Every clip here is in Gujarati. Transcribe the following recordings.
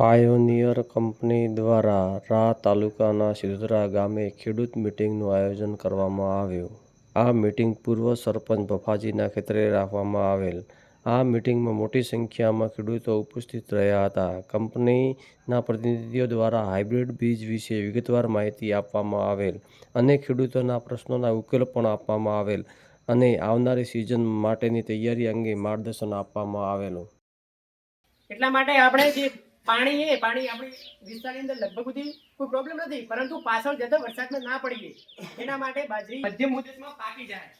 પાયોનિયર કંપની દ્વારા રા તાલુકાના સિધોદરા ગામે ખેડૂત મિટિંગનું આયોજન કરવામાં આવ્યું. આ મિટિંગ પૂર્વ સરપંચ ભફાજીના ખેતરે રાખવામાં આવેલ. આ મિટિંગમાં મોટી સંખ્યામાં ખેડૂતો ઉપસ્થિત રહ્યા હતા. કંપનીના પ્રતિનિધિઓ દ્વારા હાઇબ્રિડ બીજ વિશે વિગતવાર માહિતી આપવામાં આવેલ અને ખેડૂતોના પ્રશ્નોના ઉકેલ પણ આપવામાં આવેલ અને આવનારી સિઝન માટેની તૈયારી અંગે માર્ગદર્શન આપવામાં આવેલું. એટલા માટે આપણે જે પાણી એ, પાણી આપણી વિસ્તારની અંદર લગભગ સુધી કોઈ પ્રોબ્લેમ નથી, પરંતુ પાછળ જતો વરસાદમાં ના પડીએ એના માટે બાજરી મધ્યમ મુદતમાં પાકી જાય.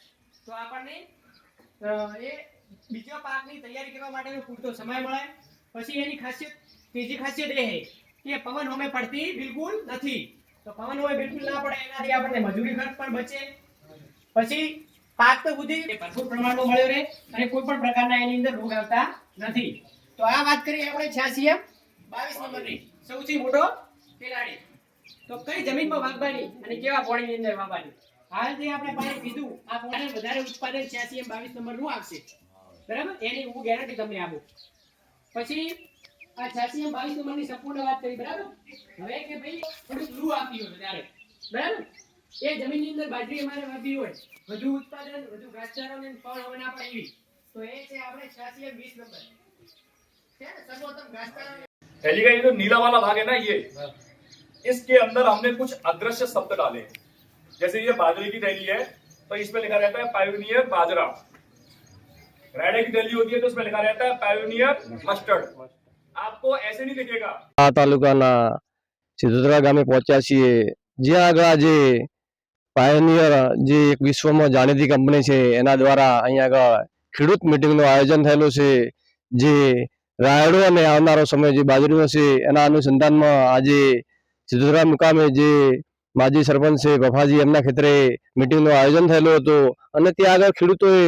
તો આપણને એ બીજા પાકની તૈયારી કરવા માટેનો પૂરતો સમય મળે. પછી એની ખાસિયત, ત્રીજી ખાસિયત એ કે પવન હોમે પડતી બિલકુલ નથી. તો પવન હોય બિલકુલ ના પડે, એનાથી આપણને મજૂરી ખર્ચ પણ બચે. પછી પાક તો સુધી ભરપૂર પ્રમાણમાં મળ્યો રહે અને કોઈ પણ પ્રકારના એની અંદર રોગ આવતા નથી. તો આ વાત કરીએ આપણે છ્યાસી બાવીસ નંબરની. સૌથી મોટો ખેલાડી. તો કઈ જમીનમાં વાગવાની અને કેવા પોણીની અંદર વાગવાની હાલ જે આપણે પાણી પીધું આ પોણી વધારે ઉત્પાદન છ્યાસી બાવીસ નંબરનું આવશે. બરાબર? એની હું ગેરંટી તમને આપું. પછી આ છ્યાસી બાવીસ નંબરની સંપૂર્ણ વાત કરી બરાબર? હવે કે ભાઈ થોડુંક લૂ આપી હોય વધારે. બરાબર? એ જમીનની અંદર બાજરી અમારે વાવી હોય વધુ ઉત્પાદન વધુ ઘાસચારો ને ફળ હવે ના એવી તો એ છે આપણે છ્યાસી વીસ નંબર. છે ને? સર્વોત્તમ ઘાસચારો थैली का ये जो नीला वाला भाग है ना ये इसके अंदर हमने कुछ अदृश्य शब्द डाले हैं। जैसे ये बाजरे की थैली है तो इसमें लिखा रहता है पायोनियर बाजरा रायडे की थैली होती है तो उसमें लिखा रहता है पायोनियर मस्टर्ड आपको ऐसे नहीं दिखेगा આ તાલુકાના સિધોદરા ગામે પહોંચ્યા છીએ જ્યાં આગળ આજે પાયોનિયર જે એક વિશ્વમાં જાણીતી કંપની છે એના દ્વારા અહીંયા આગળ ખેડૂત મિટિંગનું આયોજન થયેલું છે જે રાયડો અને આવનારો સમય જે બાજરીનો છે, એના અનુસંધાનમાં આજે સિધોદરા મુકામે જે માજી સરપંચ છે બફાજી એમના ખેતરે મિટિંગનું આયોજન થયેલું હતું. અને ત્યાં આગળ ખેડૂતોએ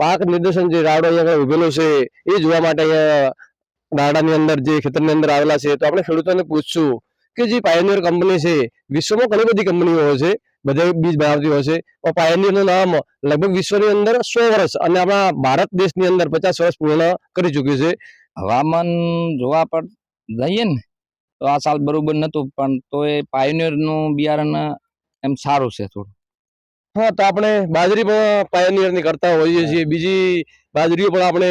પાક નિર્દેશન જે રાયડો અહીંયા ઉભેલો છે, એ જોવા માટે અહીંયા નાડાની અંદર જે ખેતરની અંદર આવેલા છે. તો આપણે ખેડૂતોને પૂછશું કે જે પાયનિયર કંપની છે, વિશ્વમાં ઘણી બધી કંપનીઓ હોય છે, બધા બીજ બનાવતી હોય છે, પણ પાયનિયરનું નામ લગભગ વિશ્વની અંદર સો વર્ષ અને આપણા ભારત દેશની અંદર પચાસ વર્ષ પૂર્ણ કરી ચૂક્યું છે. હવામાન જોવા પર જઈએ ને તો આ સાલ બરોબર નતું પણ તો એ પાયોનિયરનું બિયારણ એમ સારું છે થોડું. હા તો આપણે બાજરી પણ પાયોનિયરની કરતા હોઈએ છીએ. બીજી બાજરીઓ પણ આપણે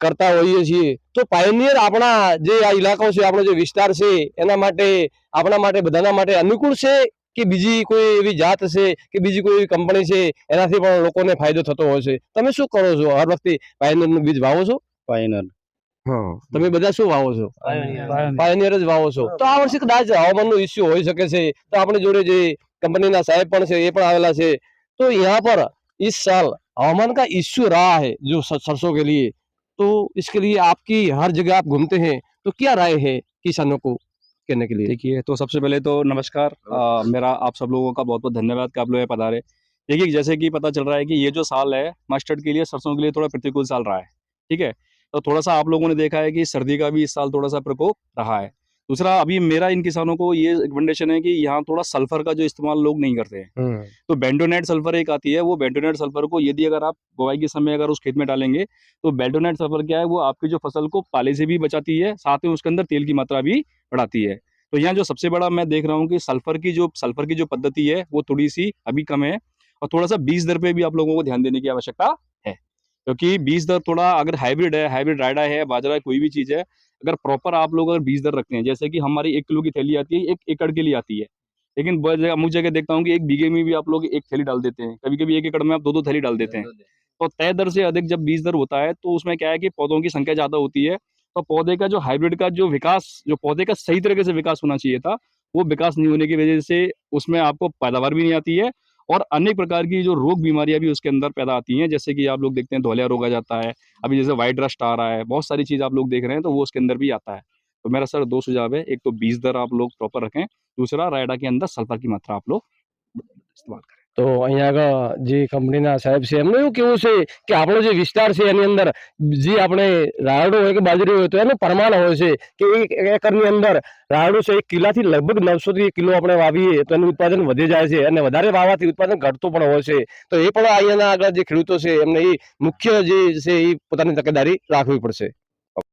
કરતા હોઈએ છીએ. તો પાયોનિયર આપણા જે આ ઇલાકો છે આપણો જે વિસ્તાર છે એના માટે આપણા માટે બધાના માટે અનુકૂળ છે કે બીજી કોઈ એવી જાત છે કે બીજી કોઈ એવી કંપની છે એનાથી પણ લોકોને ફાયદો થતો હોય છે? તમે શું કરો છો? હર વખતે પાયોનિયરનું બીજ વાવો છો? પાયોનિયર તમે બધા શું વાવો છો પાયોનિયર જ વાવો છો તો આ વર્ષે કદાચ હવામાનનો ઇસ્યુ હોઈ શકે છે તો આપણી જોડે જે कंपनी साहब પણ છે એ પણ આવેલા છે तो यहाँ पर इस साल हवामान का इश्यू रहा है जो सर- सरसों के लिए तो इसके लिए आपकी हर जगह आप घूमते हैं तो क्या राय है किसानों को कहने के लिए देखिए तो सबसे पहले तो नमस्कार अ, मेरा आप सब लोगों का बहुत बहुत धन्यवाद कि आप लोग यहाँ पधारे देखिए जैसे कि पता चल रहा है कि ये जो साल है मस्टर्ड के लिए सरसों के लिए थोड़ा प्रतिकूल साल रहा है ठीक है तो थोड़ा सा आप लोगों ने देखा है कि सर्दी का भी इस साल थोड़ा सा प्रकोप रहा है। दूसरा अभी मेरा इन किसानों को ये रिकमेंडेशन है कि यहाँ थोड़ा सल्फ़र का जो इस्तेमाल लोग नहीं करते हैं। तो बेंडोनेट सल्फ़र एक आती है वो बेंडोनेट सल्फ़र को यदि अगर आप बुआई के समय अगर उस खेत में डालेंगे तो बेंडोनेट सल्फ़र क्या है वो आपकी जो फ़सल को पाले से भी बचाती है साथ में उसके अंदर तेल की मात्रा भी बढ़ाती है। तो यहाँ जो सबसे बड़ा मैं देख रहा हूँ कि सल्फ़र की जो सल्फ़र की जो पद्धति है वो थोड़ी सी अभी कम है और थोड़ा सा बीज दर पे भी आप लोगों को ध्यान देने की आवश्यकता क्योंकि बीज दर थोड़ा अगर हाइब्रिड है हाइब्रिड राइडा है, बाजरा है, कोई भी चीज़ है, अगर प्रॉपर आप लोग अगर बीज दर रखते हैं, जैसे कि हमारी एक किलो की थैली आती है, एक एकड़ के लिए आती है। लेकिन अमुक जगह देखता हूँ कि एक बीघे में भी आप लोग एक थैली डाल देते हैं। कभी कभी एक एकड़ में आप दो दो थैली डाल देते हैं। तो तय दर से अधिक जब बीज दर होता है तो उसमें क्या है कि पौधों की संख्या ज़्यादा होती है तो पौधे का जो हाइब्रिड का जो विकास, जो पौधे का सही तरीके से विकास होना चाहिए था, वो विकास नहीं होने की वजह से उसमें आपको पैदावार भी नहीं आती है और अनेक प्रकार की जो रोग बीमारियाँ भी उसके अंदर पैदा आती हैं, जैसे कि आप लोग देखते हैं धोलिया रोग आ जाता है, अभी जैसे वाइट रस्ट आ रहा है, बहुत सारी चीज़ आप लोग देख रहे हैं तो वो उसके अंदर भी आता है। तो मेरा सर दो सुझाव है, एक तो बीज दर आप लोग प्रॉपर रखें, दूसरा रायडा के अंदर सल्फ़र की मात्रा आप लोग इस्तेमाल करें। તો અહીંયા આગળ જે કંપનીના સાહેબ છે, એમનું એવું કેવું છે કે આપણો જે વિસ્તાર છે એની અંદર જે આપણે રાયડો હોય કે બાજરી હોય તો એનું પ્રમાણ હોય છે કે એક એકરની અંદર રાયડો છે એક કિલ્લાથી લગભગ નવસોથી કિલો આપણે વાવીએ તો એનું ઉત્પાદન વધી જાય છે અને વધારે વાવવાથી ઉત્પાદન ઘટતું પણ હોય છે. તો એ પણ અહીંયાના આગળ જે ખેડૂતો છે એમને એ મુખ્ય જે છે એ પોતાની તકેદારી રાખવી પડશે.